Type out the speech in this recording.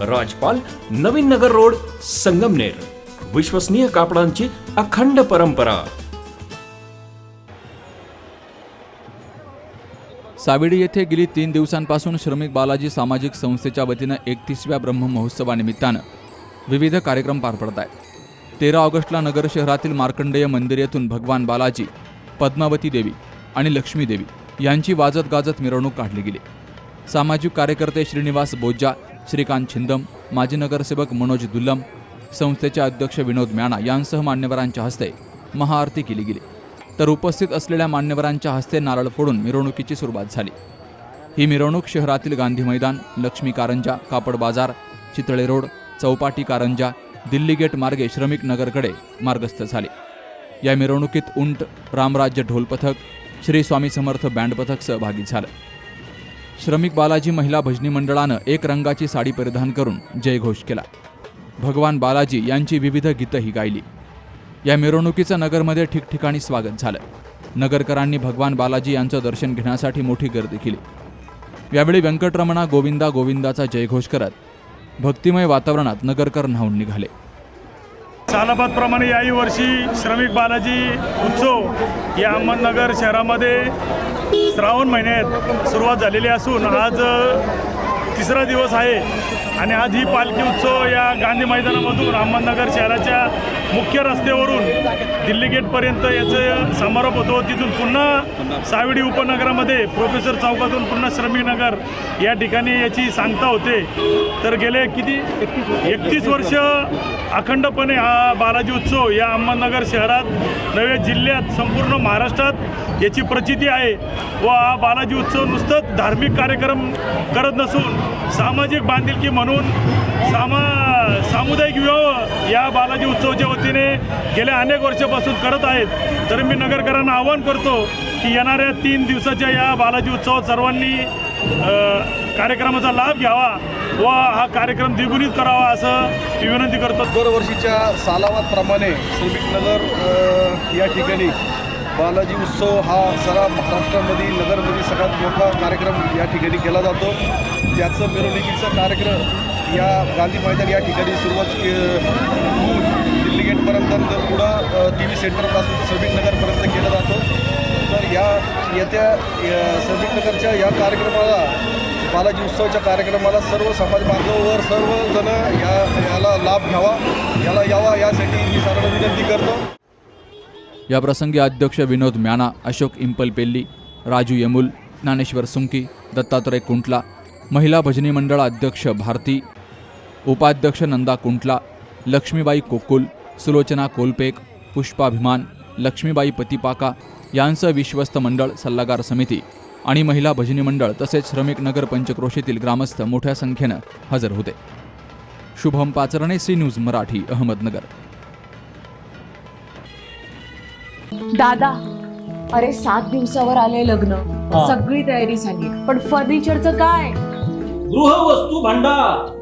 राजपाल Navin Nagar road Sangamner. विश्वसनीय कापडांची अखंड परंपरा. सावेडी येथे गेली तीन दिवसांपासून श्रमिक बालाजी सामाजिक संस्थेच्या वतीनं एकतीसव्या ब्रह्म महोत्सवानिमित्तानं विविध कार्यक्रम पार पडत आहेत. तेरा ऑगस्टला नगर शहरातील मार्कंडेय मंदिर येथून भगवान बालाजी पद्मावती देवी आणि लक्ष्मी देवी यांची वाजत गाजत मिरवणूक काढली गेली. सामाजिक कार्यकर्ते श्रीनिवास बोज्जा श्रीकांत छिंदम माजी नगरसेवक मनोज दुल्लम संस्थेचे अध्यक्ष विनोद म्याणा यांसह मान्यवरांच्या हस्ते महाआरती केली गेली. तर उपस्थित असलेल्या मान्यवरांच्या हस्ते नारळ फोडून मिरवणुकीची सुरुवात झाली. ही मिरवणूक शहरातील गांधी मैदान लक्ष्मी कारंजा कापड बाजार चितळे रोड चौपाटी कारंजा दिल्ली गेट मार्गे श्रमिक नगरकडे मार्गस्थ झाले. या मिरवणुकीत उंट रामराज्य ढोल पथक श्री स्वामी समर्थ बँड पथक सहभागी झालं. श्रमिक बालाजी महिला भजनी मंडळानं एक रंगाची साडी परिधान करून जयघोष केला. भगवान बालाजी यांची विविध गीतंही गायली. या मिरवणुकीचं नगरमध्ये ठिकठिकाणी स्वागत झालं. नगरकरांनी भगवान बालाजी यांचं दर्शन घेण्यासाठी मोठी गर्दी केली. यावेळी व्यंकटरमणा गोविंदा गोविंदाचा जयघोष करत भक्तिमय वातावरणात नगरकर न्हावून निघाले. सालाबादप्रमाणे याही वर्षी श्रमिक बालाजी उत्सव या अहमदनगर शहरामध्ये श्रावण महिन्यात सुरुवात झालेली असून आज तिसरा दिवस आहे. आणि आज ही पालखी उत्सव या गांधी मैदानामधून अहमदनगर शहराच्या मुख्य रस्त्यावरून दिल्ली गेटपर्यंत याचं समारोप होतो. तिथून पुन्हा सावडी उपनगरामध्ये प्रोफेसर चौकातून पुन्हा श्रमिक नगर या ठिकाणी याची सांगता होते. तर गेले किती? एकतीस वर्ष अखंडपणे हा बालाजी उत्सव या अहमदनगर शहरात नव्या जिल्ह्यात संपूर्ण महाराष्ट्रात याची प्रचिती आहे व हा बालाजी उत्सव नुसतंच धार्मिक कार्यक्रम करत नसून सामाजिक बांधिलकी म्हणून सामा सामुदायिक विवाह या बालाजी उत्सवाच्या वतीने गेल्या अनेक वर्षापासून करत आहेत. तर मी नगरकरांना आवाहन करतो की येणाऱ्या तीन दिवसाच्या या बालाजी उत्सवात सर्वांनी कार्यक्रमाचा लाभ घ्यावा व हा कार्यक्रम द्विगुणित करावा असं मी विनंती करतो. दरवर्षीच्या सालावादप्रमाणे श्रमिकनगर नगर या ठिकाणी बालाजी उत्सव हा सगळा महाराष्ट्रामध्ये नगरमध्ये सगळ्यात मोठा कार्यक्रम या ठिकाणी केला जातो. त्याचं मिरवणुकीचा कार्यक्रम या गांधी मैदान या ठिकाणी सुरुवात होऊन दिल्ली गेटपर्यंत नंतर पुढं टी व्ही सेंटरपासून सबिक नगरपर्यंत केला जातो. तर या येत्या सबिक नगरच्या या कार्यक्रमाला बालाजी उत्सवाच्या कार्यक्रमाला सर्व समाज बांधवावर सर्वजण या याला लाभ घ्यावा याला यावा यासाठी मी सर्व विनंती करतो. या प्रसंगी अध्यक्ष विनोद म्याना अशोक इंपलपेल्ली राजू यमुल ज्ञानेश्वर सुंकी दत्तात्रय कुंटला महिला भजनी मंडळ अध्यक्ष भारती उपाध्यक्ष नंदा कुंटला लक्ष्मीबाई कोकुल सुलोचना कोलपेक पुष्पाभिमान लक्ष्मीबाई पतिपाका यांसह विश्वस्त मंडळ सल्लागार समिती आणि महिला भजनी मंडळ तसेच श्रमिक नगर पंचक्रोशीतील ग्रामस्थ मोठ्या संख्येनं हजर होते. Shubham Pacharne C news Marathi Ahmednagar. दादा अरे सात दिवसावर आले लग्न. सगळी तयारी झाली. पण फर्निचरचं काय? गृहवस्तू भांडार.